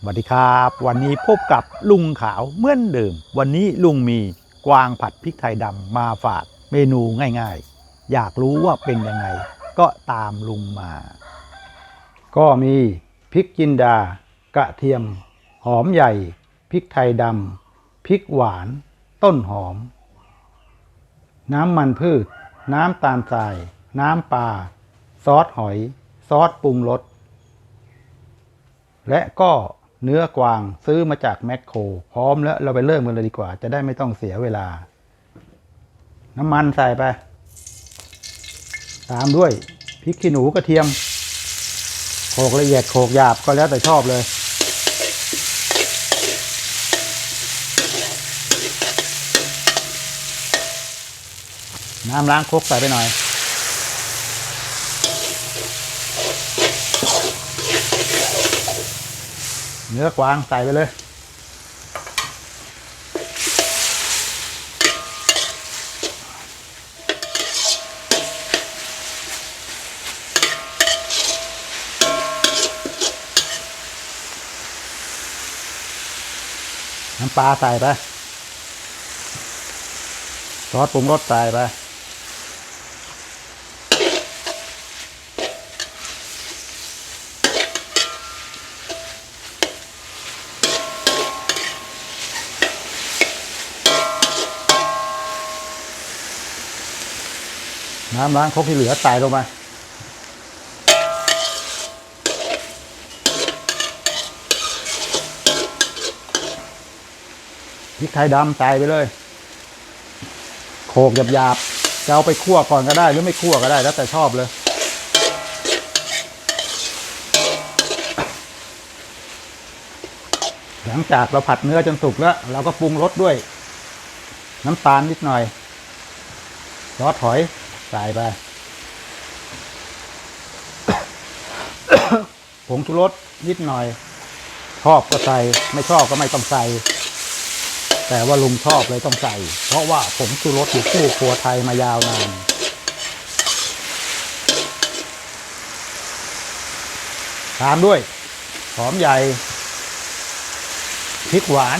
สวัสดีครับ วันนี้พบกับลุงขาวเหมือนเดิม วันนี้ลุงมีกวางผัดพริกไทยดำมาฝากเมนูง่ายๆ อยากรู้ว่าเป็นยังไง ก็ตามลุงมา ก็มีพริกจินดากระเทียม หอมใหญ่พริกไทยดำพริกหวาน ต้นหอม น้ำมันพืช น้ำตาลทราย น้ำปลาซอสหอย ซอสปรุงรสและก็ เนื้อกวางซื้อมาจากแมคโครพร้อมแล้วเราไปเริ่มกันเลยดีกว่า จะได้ไม่ต้องเสียเวลา น้ำมันใส่ไป ตามด้วยพริกขี้หนูกระเทียมโขลกละเอียดโขลกหยาบก็แล้วแต่ชอบเลยน้ำล้างครกใส่ไปหน่อย เนื้อกวางใส่ไปเลยน้ำปลาใส่ไป ซอสปรุงรสใส่ไป น้ำล้างครกที่เหลือใส่ลงไปพริกไทยดำใส่ไปเลย โขกหยาบๆจะเอาไปคั่วก่อนก็ได้ หรือไม่คั่วก็ได้แล้วแต่ชอบเลย หลังจากเราผัดเนื้อจนสุกแล้ว เราก็ปรุงรสด้วย น้ำตาลนิดหน่อยซอสหอย ใส่ไปผงชูรสนิดหน่อย ชอบก็ใส่ ไม่ชอบก็ไม่ต้องใส่ แต่ว่าลุงชอบเลยต้องใส่ เพราะว่าผงชูรสอยู่คู่ครัวไทยมายาวนานตามด้วย หอมใหญ่พริกหวาน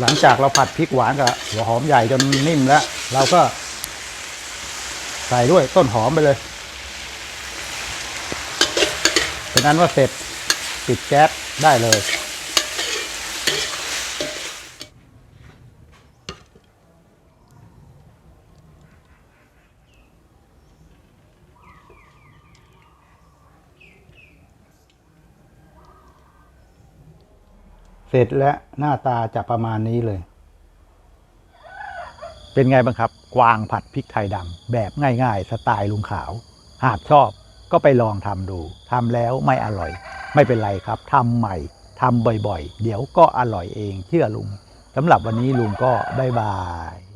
หลังจากเราผัดพริกหวานกับหัวหอมใหญ่จนนิ่มแล้ว เราก็ ใส่ด้วยต้นหอมไปเลยเป็นนั้นว่าเสร็จปิดแก๊สได้เลย เสร็จและหน้าตาจะประมาณนี้เลย เป็นไงบ้างครับ กวางผัดพริกไทยดำแบบง่ายๆ สไตล์ลุงขาว หากชอบก็ไปลองทำดูทำแล้วไม่อร่อย ไม่เป็นไรครับทำใหม่ทำบ่อยๆ เดี๋ยวก็อร่อยเองเชื่อลุงสำหรับวันนี้ลุงก็บ๊ายบาย